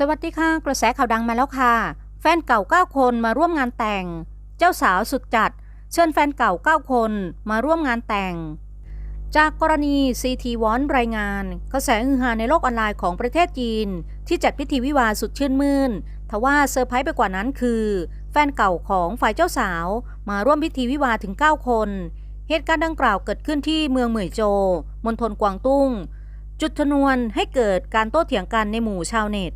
สวัสดีค่ะ กระแสข่าวดังมาแล้วค่ะ แฟนเก่า 9 คนมาร่วมงานแต่ง เจ้าสาวสุดจัด เชิญแฟนเก่า 9 คนมาร่วมงานแต่ง จากกรณี CT วอนรายงาน กระแสฮือฮาในโลกออนไลน์ของประเทศจีน ที่จัดพิธีวิวาสุดชื่นมื่นทว่าเซอร์ไพรส์ไปกว่านั้นคือ แฟนเก่าของฝ่ายเจ้าสาว มาร่วมพิธีวิวาถึง 9 คน เหตุการณ์ดังกล่าวเกิดขึ้นที่เมืองเหมยโจวมณฑลกวางตุ้ง จุดชนวนให้เกิดการโต้เถียงกันในหมู่ชาวเน็ต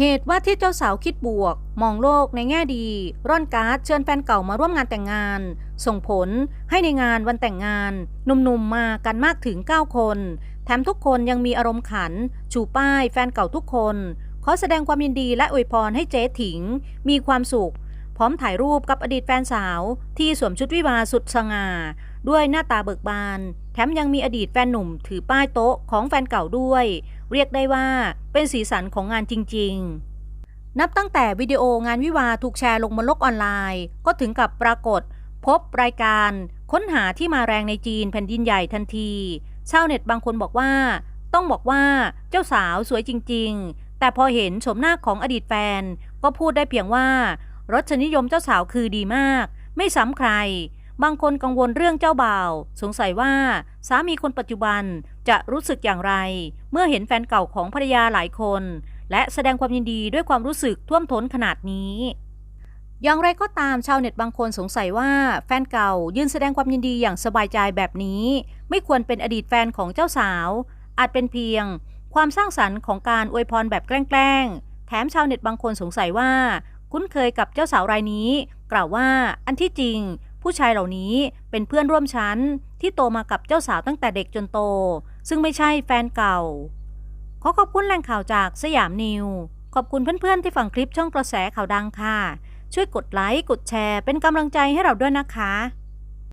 เหตุว่าที่เจ้าสาวคิดบวก มองโลกในแง่ดี ร่อนการ์ดเชิญแฟนเก่ามาร่วมงานแต่งงาน ส่งผลให้ในงานวันแต่งงานหนุ่มๆมากันมากถึง 9 คน แถมทุกคนยังมีอารมณ์ขัน ชูป้ายแฟนเก่าทุกคน ขอแสดงความยินดีและอวยพรให้เจ๊ถิง มีความสุข พร้อมถ่ายรูปกับอดีตแฟนสาวที่สวมชุดวิวาสุดสง่าด้วยหน้าตาเบิกบาน แถมยังมีอดีตแฟนหนุ่มถือป้ายโต๊ะของแฟนเก่าด้วย เรียกได้ว่า เป็นสีสันของงานจริง ๆ นับตั้งแต่วิดีโองานวิวาถูกแชร์ลงบนโลกออนไลน์ ก็ถึงกับปรากฏ พบรายการค้นหาที่มาแรงในจีนแผ่นดินใหญ่ทันที ชาวเน็ตบางคนบอกว่า ต้องบอกว่าเจ้าสาวสวยจริง ๆ แต่พอเห็นชมหน้าของอดีตแฟน ก็พูดได้เพียงว่ารสนิยมเจ้าสาวคือดีมาก ไม่ซ้ำใคร บางคนกังวลเรื่องเจ้าบ่าว สงสัยว่าสามีคนปัจจุบัน จะรู้สึกอย่างไร เมื่อเห็นแฟนเก่าของภรรยาหลายคน และแสดงความยินดีด้วยความรู้สึกท่วมท้นขนาดนี้ อย่างไรก็ตามชาวเน็ตบางคนสงสัยว่าแฟนเก่ายืนแสดงความยินดีอย่างสบายใจแบบนี้ ไม่ควรเป็นอดีตแฟนของเจ้าสาว อาจเป็นเพียง ความสร้างสรรค์ของการอวยพรแบบแกล้งๆแถมชาวเน็ตบางคนสงสัยว่า คุ้นเคยกับเจ้าสาวรายนี้ กล่าวว่าอันที่จริง ผู้ชายเหล่านี้เป็นเพื่อนร่วมชั้นที่โตมากับเจ้าสาวตั้งแต่เด็กจนโต ซึ่งไม่ใช่แฟนเก่า ขอขอบคุณแหล่งข่าวจากสยามนิว ขอบคุณเพื่อนๆที่ฟังคลิปช่องกระแสข่าวดังค่ะ ช่วยกดไลค์กดแชร์เป็นกำลังใจให้เราด้วยนะคะ